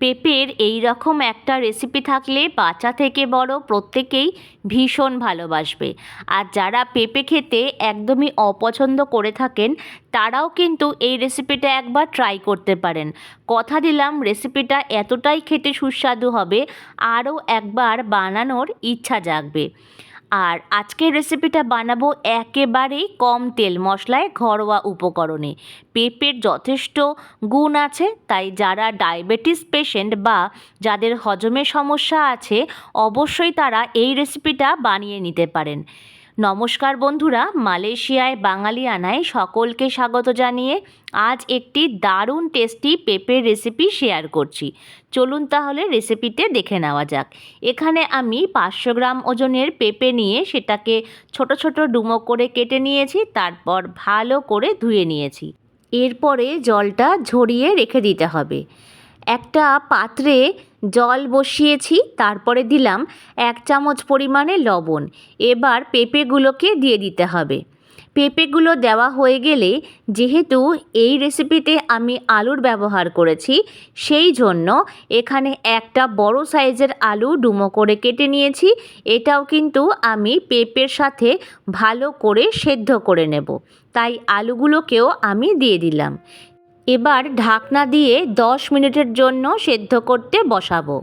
পেঁপের এই রকম একটা রেসিপি থাকলে বাচ্চা থেকে বড় প্রত্যেকেই ভীষণ ভালোবাসবে। আর যারা পেঁপে খেতে একদমই অপছন্দ করে থাকেন, তারাও কিন্তু এই রেসিপিটা একবার ট্রাই করতে পারেন। কথা দিলাম রেসিপিটা এতটাই খেতে সুস্বাদু হবে, আরও একবার বানানোর ইচ্ছা জাগবে। আর আজকের রেসিপিটা বানাবো একেবারেই কম তেল মশলায় ঘরোয়া উপকরণে। পেঁপের যথেষ্ট গুণ আছে, তাই যারা ডায়াবেটিস পেশেন্ট বা যাদের হজমের সমস্যা আছে, অবশ্যই তারা এই রেসিপিটা বানিয়ে নিতে পারেন। নমস্কার বন্ধুরা, মালয়েশিয়ায় বাঙালিয়ানায় সকলকে স্বাগত জানিয়ে আজ একটি দারুণ টেস্টি পেঁপের রেসিপি শেয়ার করছি। চলুন তাহলে রেসিপিতে দেখে নেওয়া যাক। এখানে আমি পাঁচশো গ্রাম ওজনের পেঁপে নিয়ে সেটাকে ছোট ছোট ডুমো করে কেটে নিয়েছি, তারপর ভালো করে ধুয়ে নিয়েছি। এরপরে জলটা ঝরিয়ে রেখে দিতে হবে। একটা পাত্রে জল বসিয়েছি, তারপরে দিলাম এক চামচ পরিমাণে লবণ। এবার পেঁপেগুলোকে দিয়ে দিতে হবে। পেঁপেগুলো দেওয়া হয়ে গেলে যেহেতু এই রেসিপিতে আমি আলুর ব্যবহার করেছি, সেই জন্য এখানে একটা বড় সাইজের আলু ডুমো করে কেটে নিয়েছি। এটাও কিন্তু আমি পেঁপের সাথে ভালো করে সেদ্ধ করে নেব। তাই আলুগুলোকেও আমি দিয়ে দিলাম। এবার ঢাকনা দিয়ে দশ মিনিটের জন্য সেদ্ধ করতে বসাবো।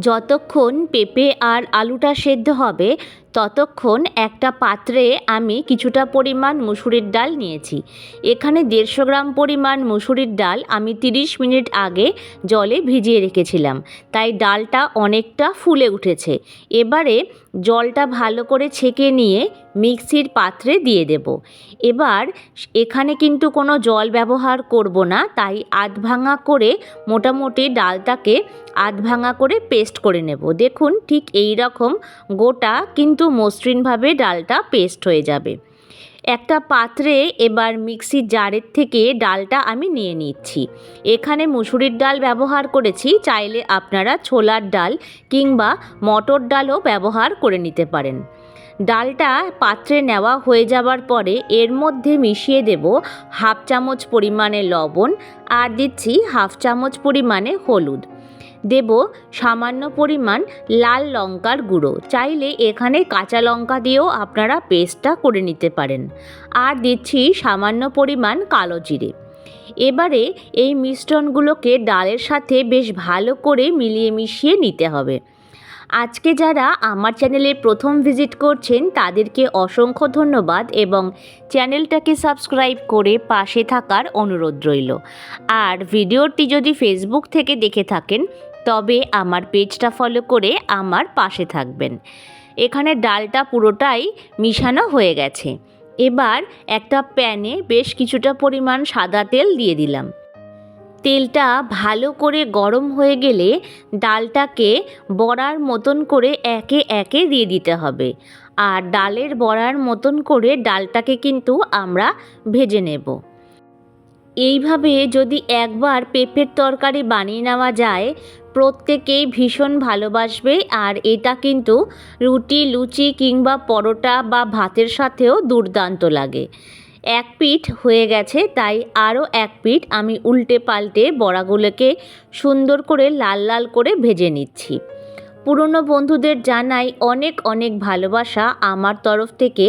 যতক্ষণ পেঁপে আর আলুটা সেদ্ধ হবে ততক্ষণ একটা পাত্রে আমি কিছুটা পরিমাণ মুসুরির ডাল নিয়েছি। এখানে দেড়শো গ্রাম পরিমাণ মুসুরির ডাল আমি তিরিশ মিনিট আগে জলে ভিজিয়ে রেখেছিলাম। তাই ডালটা অনেকটা ফুলে উঠেছে। এবারে জলটা ভালো করে ছেঁকে নিয়ে মিক্সির পাত্রে দিয়ে দেব। এবার এখানে কিন্তু কোনো জল ব্যবহার করব না, তাই আধ ভাঙা করে মোটামুটি ডালটাকে আধ ভাঙা করে পেস্ট করে নেব। দেখুন ঠিক এই রকম গোটা কিন্তু মসৃণভাবে ডালটা পেস্ট হয়ে যাবে। একটা পাত্রে এবার মিক্সির জারের থেকে ডালটা আমি নিয়ে নিচ্ছি। এখানে মুসুরির ডাল ব্যবহার করেছি, চাইলে আপনারা ছোলার ডাল কিংবা মটর ডালও ব্যবহার করে নিতে পারেন। ডালটা পাত্রে নেওয়া হয়ে যাবার পরে এর মধ্যে মিশিয়ে দেব হাফ চামচ পরিমাণে লবণ আর দিচ্ছি হাফ চামচ পরিমাণে হলুদ। দেব সামান্য পরিমাণ লাল লঙ্কার গুঁড়ো। চাইলে এখানে কাঁচা লঙ্কা দিয়েও আপনারা পেস্টটা করে নিতে পারেন। আর দিচ্ছি সামান্য পরিমাণ কালো জিরে। এবারে এই মিশ্রণগুলোকে ডালের সাথে বেশ ভালো করে মিলিয়ে মিশিয়ে নিতে হবে। আজকে যারা আমার চ্যানেলে প্রথম ভিজিট করছেন, তাদেরকে অসংখ্য ধন্যবাদ এবং চ্যানেলটাকে সাবস্ক্রাইব করে পাশে থাকার অনুরোধ রইল। আর ভিডিওটি যদি ফেসবুক থেকে দেখে থাকেন তবে আমার পেজটা ফলো করে আমার পাশে থাকবেন। এখানে ডালটা পুরোটাই মিশানো হয়ে গেছে। এবার একটা প্যানে বেশ কিছুটা পরিমাণ সাদা তেল দিয়ে দিলাম। তেলটা ভালো করে গরম হয়ে গেলে ডালটাকে বড়ার মতন করে একে একে দিয়ে দিতে হবে। আর ডালের বড়ার মতন করে ডালটাকে কিন্তু আমরা ভেজে নেব। এইভাবে যদি একবার পেঁপের তরকারি বানিয়ে নেওয়া যায় প্রত্যেকেই ভীষণ ভালোবাসবে আর এটা কিন্তু রুটি, লুচি কিংবা পরোটা বা ভাতের সাথেও দুর্দান্ত লাগে। এক পিঠ হয়ে গেছে, তাই আরও এক পিঠ আমি উল্টে পাল্টে বড়াগুলোকে সুন্দর করে লাল লাল করে ভেজে নিচ্ছি। পুরনো বন্ধুদের জানাই অনেক অনেক ভালোবাসা আমার তরফ থেকে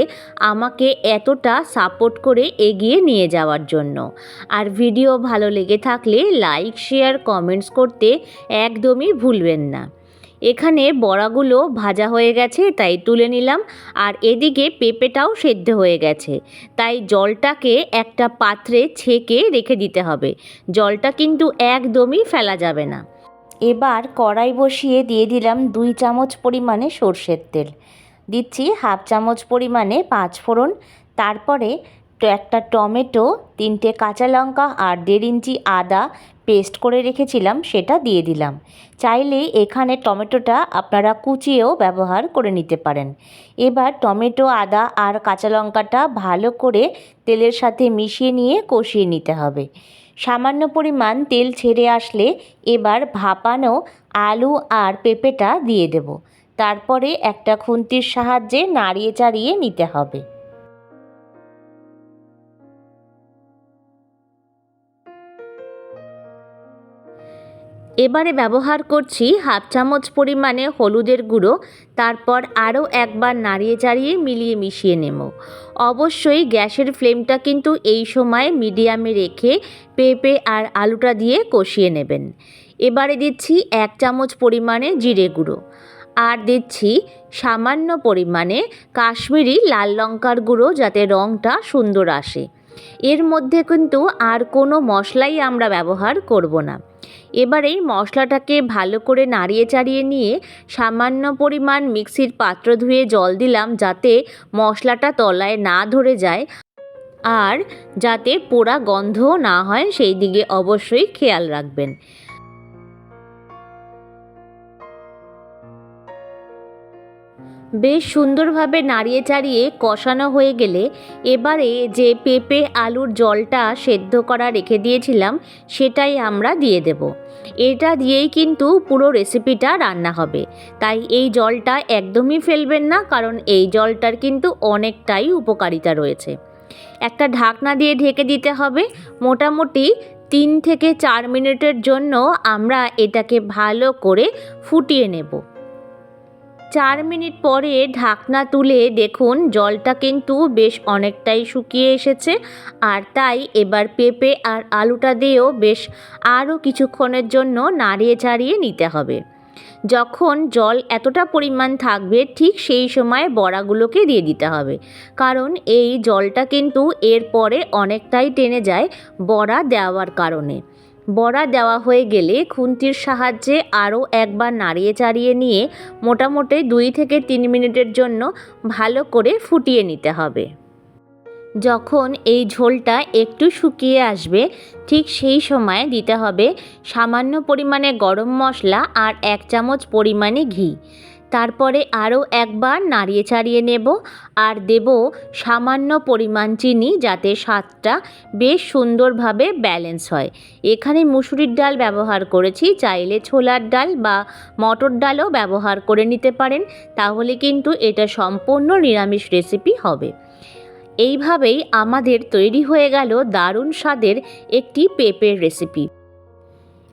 আমাকে এতটা সাপোর্ট করে এগিয়ে নিয়ে যাওয়ার জন্য। আর ভিডিও ভালো লেগে থাকলে লাইক, শেয়ার, কমেন্টস করতে একদমই ভুলবেন না। এখানে বড়াগুলো ভাজা হয়ে গেছে, তাই তুলে নিলাম। আর এদিকে পেঁপেটাও সেদ্ধ হয়ে গেছে। তাই জলটাকে একটা পাত্রে ছেঁকে রেখে দিতে হবে। জলটা কিন্তু একদমই ফেলা যাবে না। এবার কড়াই বসিয়ে দিয়ে দিলাম দুই চামচ পরিমাণে সর্ষের তেল। দিচ্ছি হাফ চামচ পরিমাণে পাঁচ ফোড়ন তারপরে একটা টমেটো, তিনটে কাঁচা লঙ্কা আর দেড় ইঞ্চি আদা পেস্ট করে রেখেছিলাম, সেটা দিয়ে দিলাম। চাইলে এখানে টমেটোটা আপনারা কুচিয়েও ব্যবহার করে নিতে পারেন। এবার টমেটো, আদা আর কাঁচা লঙ্কাটা ভালো করে তেলের সাথে মিশিয়ে নিয়ে কষিয়ে নিতে হবে। সামান্য পরিমাণ তেল ছেড়ে আসলে এবার ভাপানো আলু আর পেঁপেটা দিয়ে দেব। তারপরে একটা খুন্তির সাহায্যে নাড়িয়ে চাড়িয়ে নিতে হবে। এবারে ব্যবহার করছি হাফ চামচ পরিমাণে হলুদের গুঁড়ো, তারপর আরও একবার নাড়িয়ে চাড়িয়ে মিলিয়ে মিশিয়ে নেব। অবশ্যই গ্যাসের ফ্লেমটা কিন্তু এই সময় মিডিয়ামে রেখে পেঁপে আর আলুটা দিয়ে কষিয়ে নেবেন। এবারে দিচ্ছি এক চামচ পরিমাণে জিরে গুঁড়ো। আর দিচ্ছি সামান্য পরিমাণে কাশ্মীরি লাল লঙ্কার গুঁড়ো যাতে রঙটা সুন্দর আসে। এর মধ্যে কিন্তু আর কোনো মশলাই আমরা ব্যবহার করব না। এবার এই মশলাটাকে ভালো করে নাড়িয়ে চাড়িয়ে নিয়ে সামান্য পরিমাণ মিক্সির পাত্র ধুয়ে জল দিলাম যাতে মশলাটা তলায় না ধরে যায় আর যাতে পোড়া গন্ধ না হয় সেই দিকে অবশ্যই খেয়াল রাখবেন। বেশ সুন্দরভাবে নাড়িয়ে চাড়িয়ে কষানো হয়ে গেলে এবারে যে পেঁপে আলুর জলটা সেদ্ধ করা রেখে দিয়েছিলাম, সেটাই আমরা দিয়ে দেব। এটা দিয়েই কিন্তু পুরো রেসিপিটা রান্না হবে। তাই এই জলটা একদমই ফেলবেন না, কারণ এই জলটার কিন্তু অনেকটাই উপকারিতা রয়েছে। একটা ঢাকনা দিয়ে ঢেকে দিতে হবে। মোটামুটি তিন থেকে চার মিনিটের জন্য আমরা এটাকে ভালো করে ফুটিয়ে নেব। চার মিনিট পরে ঢাকনা তুলে দেখুন, জলটা কিন্তু বেশ অনেকটাই শুকিয়ে এসেছে। আর তাই এবার পেঁপে আর আলুটা দিয়েও বেশ আরও কিছুক্ষণের জন্য নাড়িয়ে চাড়িয়ে নিতে হবে। যখন জল এতটা পরিমাণ থাকবে, ঠিক সেই সময় বড়াগুলোকে দিয়ে দিতে হবে। কারণ এই জলটা কিন্তু এরপরে অনেকটাই টেনে যায় বড়া দেওয়ার কারণে। বড়া দেওয়া হয়ে গেলে খুন্তির সাহায্যে আরও একবার নাড়িয়ে চাড়িয়ে নিয়ে মোটামুটি দুই থেকে তিন মিনিটের জন্য ভালো করে ফুটিয়ে নিতে হবে। যখন এই ঝোলটা একটু শুকিয়ে আসবে, ঠিক সেই সময় দিতে হবে সামান্য পরিমাণে গরম মশলা আর এক চামচ পরিমাণে ঘি। তারপরে আরও একবার নাড়িয়ে চাড়িয়ে নেব আর দেব সামান্য পরিমাণ চিনি যাতে স্বাদটা বেশ সুন্দরভাবে ব্যালেন্স হয়। এখানে মুসুরির ডাল ব্যবহার করেছি, চাইলে ছোলার ডাল বা মটর ডালও ব্যবহার করে নিতে পারেন, তাহলে কিন্তু এটা সম্পূর্ণ নিরামিষ রেসিপি হবে। এইভাবেই আমাদের তৈরি হয়ে গেল দারুণ স্বাদের একটি পেঁপের রেসিপি।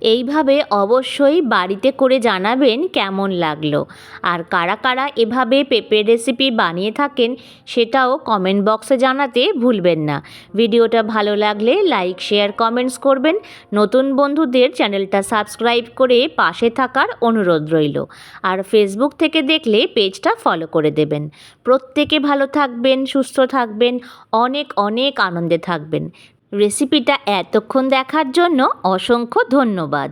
এইভাবে অবশ্যই বাড়িতে করে জানাবেন কেমন লাগল। আর কারা কারা এভাবে পেঁপের রেসিপি বানিয়ে থাকেন সেটাও কমেন্ট বক্সে জানাতে ভুলবেন না। ভিডিওটা ভালো লাগলে লাইক শেয়ার কমেন্টস করবেন। নতুন বন্ধুদের চ্যানেলটা সাবস্ক্রাইব করে পাশে থাকার অনুরোধ রইল। আর ফেসবুক থেকে দেখলে পেজটা ফলো করে দেবেন। প্রত্যেকে ভালো থাকবেন, সুস্থ থাকবেন, অনেক অনেক আনন্দে থাকবেন। রেসিপিটা এতক্ষণ দেখার জন্য অসংখ্য ধন্যবাদ।